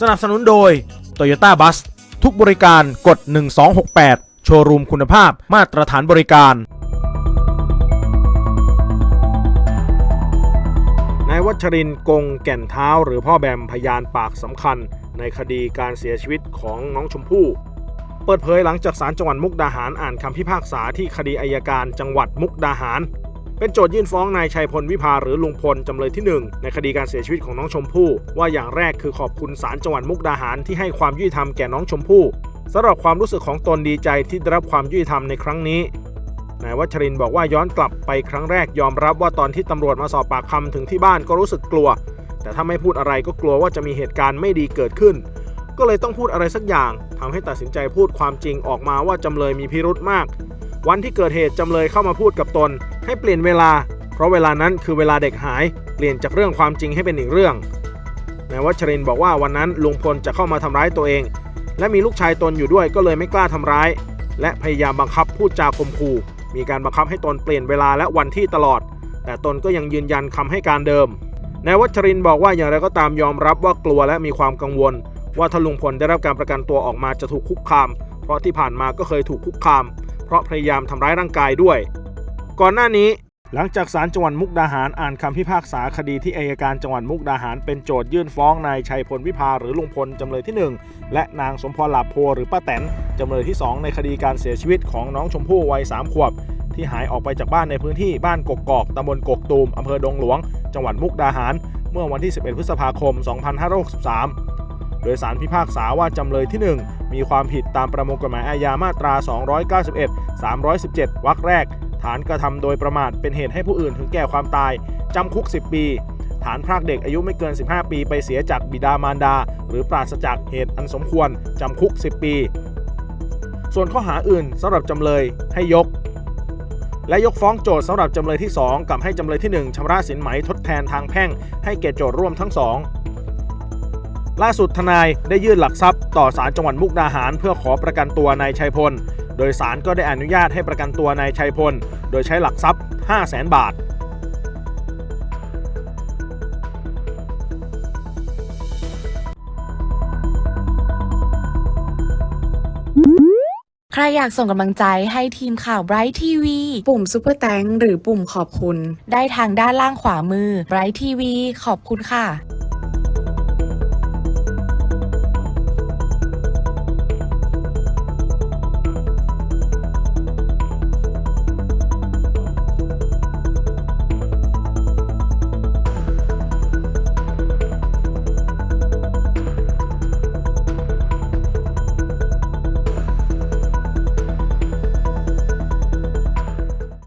สนับสนุนโดย Toyota Bus ทุกบริการกด 1268 โชว์รูมคุณภาพมาตรฐานบริการ นายวัชรินทร์กงแก่นเท้า หรือพ่อแบมพยานปากสำคัญ ในคดีการเสียชีวิตของน้องชมพู่เปิดเผยหลังจากศาลจังหวัดมุกดาหารอ่านคำพิพากษาที่คดีอายการจังหวัดมุกดาหาร เป็นโจทยื่นฟ้องนายชัยพลวิภาหรือลุงพลจำเลยที่ 1 ในคดีการเสียชีวิตของน้องชมพู่ว่าอย่างแรกคือขอบคุณศาลจังหวัดมุกดาหารที่ให้ความยุติธรรมแก่น้องชมพู่สำหรับความรู้สึกของตนดีใจที่ได้รับความยุติธรรมในครั้งนี้นายวัชรินบอกว่าย้อนกลับไปครั้งแรกยอมรับว่าตอนที่ตำรวจมาสอบปากคำถึงที่บ้านก็รู้สึกกลัว แต่ถ้าไม่พูดอะไรก็กลัวว่าจะมีเหตุการณ์ไม่ดีเกิดขึ้น ก็เลยต้องพูดอะไรสักอย่างทำให้ตัดสินใจพูดความจริงออกมาว่าจำเลยมีพิรุธมาก วันที่เกิดเหตุจำเลยเข้ามาพูดกับตน ให้เปลี่ยนเวลา เพราะเวลานั้นคือเวลาเด็กหาย เปลี่ยนจากเรื่องความจริงให้เป็นอีกเรื่องนายวัชรินบอกว่าวันนั้นลุงพลจะเข้ามาทำร้ายตัวเอง และมีลูกชายตนอยู่ด้วยก็เลยไม่กล้าทำร้าย และพยายามบังคับพูดจาข่มขู่มีการบังคับให้ตนเปลี่ยนเวลาและวันที่ตลอด แต่ตนก็ยังยืนยันคำให้การเดิมนายวัชรินบอกว่าอย่างไรก็ตามยอมรับว่ากลัวและมีความกังวล ว่าถ้าลุงพลได้รับการประกันตัวออกมาจะถูกคุกคาม เพราะที่ผ่านมาก็เคยถูกคุกคาม เพราะพยายามทำร้ายร่างกายด้วย ก่อนหน้านี้ หลังจากศาลจังหวัดมุกดาหารอ่านคำพิพากษาคดีที่อายการจังหวัดมุกดาหารเป็นโจทยื่นฟ้องนายชัยพลวิภาหรือลุงพลจำเลยที่ 1 และนางสมพรหลาโพหรือป้าแตนจำเลยที่ 2 ในคดีการเสียชีวิตของน้องชมพู่วัย3ขวบที่หายออกไปจากบ้านในพื้นที่บ้านกกกอกตำบลกกตูมอำเภอดงหลวง จังหวัดมุกดาหาร เมื่อวันที่ 11 พฤษภาคม 2563 โดยสารพิพากษาว่าจำเลยที่ 1 มีความผิดตามประมวลกฎหมายอาญามาตรา 291 317 วรรคแรก ฐานกระทำโดยประมาทเป็นเหตุให้ผู้อื่นถึงแก่ความตายจำคุก 10 ปี ฐานพรากเด็กอายุไม่เกิน 15 ปีไปเสียจากบิดามารดา หรือปราศจากเหตุอันสมควรจำคุก 10 ปี ส่วนข้อหาอื่นสำหรับจำเลยให้ยกและยกฟ้องโจทย์สำหรับจำเลยที่ 2 กับให้จำเลยที่ 1ชำระสินไหมทดแทนทางแพ่ง ให้แก่โจทย์ร่วมทั้งสอง ล่าสุดทนายได้ยื่นหลักทรัพย์ต่อศาลจังหวัดมุกดาหาร เพื่อขอประกันตัวนายชัยพล โดยศาลก็ได้อนุญาตให้ประกันตัวนายชัยพล โดยใช้หลักทรัพย์ 5 0 0แสนบาทใครอยากส่งกำลังใจให้ทีมข่าว Bright TV ปุ่ม Super แตงหรือปุ่มขอบคุณ ได้ทางด้านล่างขวามือ Bright TV ขอบคุณค่ะ